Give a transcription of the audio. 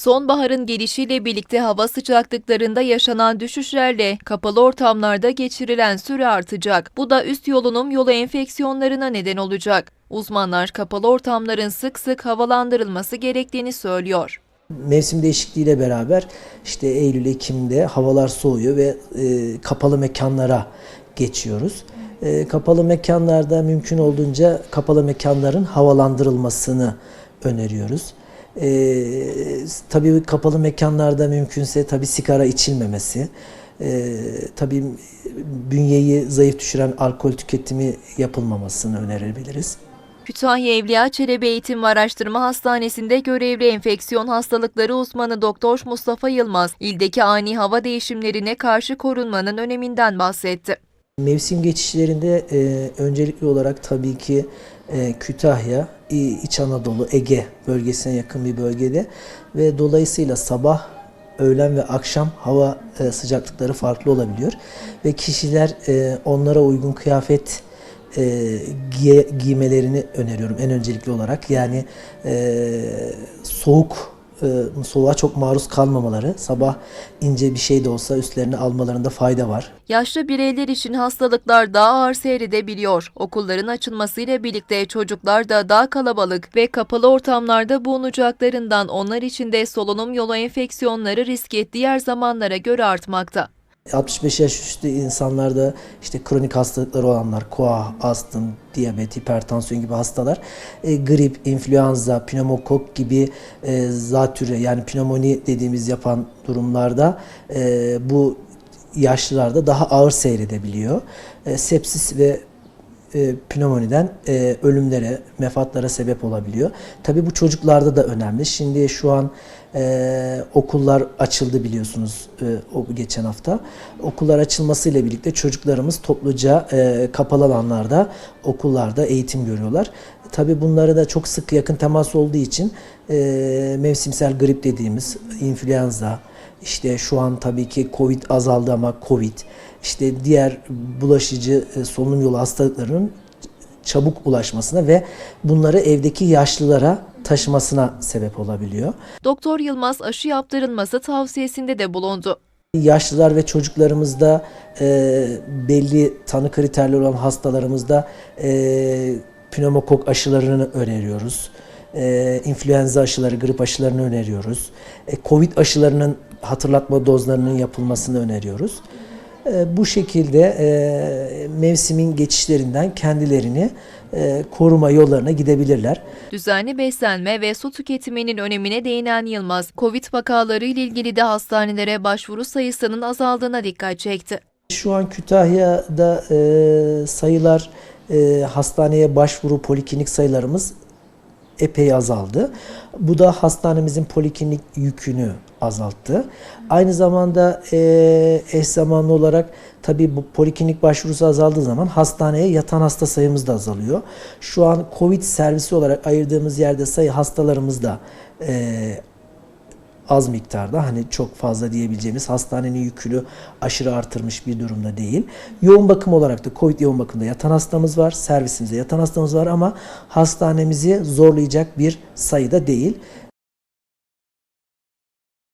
Sonbaharın gelişiyle birlikte hava sıcaklıklarında yaşanan düşüşlerle kapalı ortamlarda geçirilen süre artacak. Bu da üst yolunum yolu enfeksiyonlarına neden olacak. Uzmanlar kapalı ortamların sık sık havalandırılması gerektiğini söylüyor. Mevsim değişikliğiyle beraber işte Eylül, Ekim'de havalar soğuyor ve e, kapalı mekanlara geçiyoruz. E, kapalı mekanlarda mümkün olduğunca kapalı mekanların havalandırılmasını öneriyoruz. E, tabii kapalı mekanlarda mümkünse tabii sigara içilmemesi, e, tabii bünyeyi zayıf düşüren alkol tüketimi yapılmamasını önerebiliriz. Kütahya Evliya Çelebi Eğitim ve Araştırma Hastanesi'nde görevli enfeksiyon hastalıkları uzmanı Doktor Mustafa Yılmaz, ildeki ani hava değişimlerine karşı korunmanın öneminden bahsetti. Mevsim geçişlerinde e, öncelikli olarak tabii ki e, Kütahya, İç Anadolu, Ege bölgesine yakın bir bölgede ve dolayısıyla sabah, öğlen ve akşam hava e, sıcaklıkları farklı olabiliyor ve kişiler e, onlara uygun kıyafet e, giye- giymelerini öneriyorum en öncelikli olarak. Yani e, soğuk e, soğuğa çok maruz kalmamaları, sabah ince bir şey de olsa üstlerine almalarında fayda var. Yaşlı bireyler için hastalıklar daha ağır seyredebiliyor. Okulların açılmasıyla birlikte çocuklar da daha kalabalık ve kapalı ortamlarda bulunacaklarından onlar için de solunum yolu enfeksiyonları riski diğer zamanlara göre artmakta. 65 yaş üstü insanlarda işte kronik hastalıkları olanlar, koa, astım, diyabet, hipertansiyon gibi hastalar, e, grip, influenza, pneumokok gibi e, zatürre yani pnömoni dediğimiz yapan durumlarda e, bu yaşlılarda daha ağır seyredebiliyor. E, sepsis ve e, pnömoniden e, ölümlere, mefatlara sebep olabiliyor. Tabii bu çocuklarda da önemli. Şimdi şu an e, okullar açıldı biliyorsunuz e, o geçen hafta. Okullar açılmasıyla birlikte çocuklarımız topluca e, kapalı alanlarda, okullarda eğitim görüyorlar. Tabii bunları da çok sık yakın temas olduğu için e, mevsimsel grip dediğimiz influenza, işte şu an tabii ki Covid azaldı ama Covid, işte diğer bulaşıcı e, solunum yolu hastalıklarının çabuk ulaşmasına ve bunları evdeki yaşlılara taşımasına sebep olabiliyor. Doktor Yılmaz aşı yaptırılması tavsiyesinde de bulundu. Yaşlılar ve çocuklarımızda e, belli tanı kriterleri olan hastalarımızda e, pneumokok aşılarını öneriyoruz. E, influenza aşıları, grip aşılarını öneriyoruz. E, Covid aşılarının hatırlatma dozlarının yapılmasını öneriyoruz. E, bu şekilde e, mevsimin geçişlerinden kendilerini e, koruma yollarına gidebilirler. Düzenli beslenme ve su tüketiminin önemine değinen Yılmaz, Covid vakaları ile ilgili de hastanelere başvuru sayısının azaldığına dikkat çekti. Şu an Kütahya'da e, sayılar hastaneye başvuru poliklinik sayılarımız epey azaldı. Bu da hastanemizin poliklinik yükünü azalttı. Aynı zamanda e, eş zamanlı olarak tabii bu poliklinik başvurusu azaldığı zaman hastaneye yatan hasta sayımız da azalıyor. Şu an Covid servisi olarak ayırdığımız yerde sayı hastalarımız da e, az miktarda hani çok fazla diyebileceğimiz hastanenin yükünü aşırı artırmış bir durumda değil. Yoğun bakım olarak da Covid yoğun bakımda yatan hastamız var, servisimizde yatan hastamız var ama hastanemizi zorlayacak bir sayıda değil.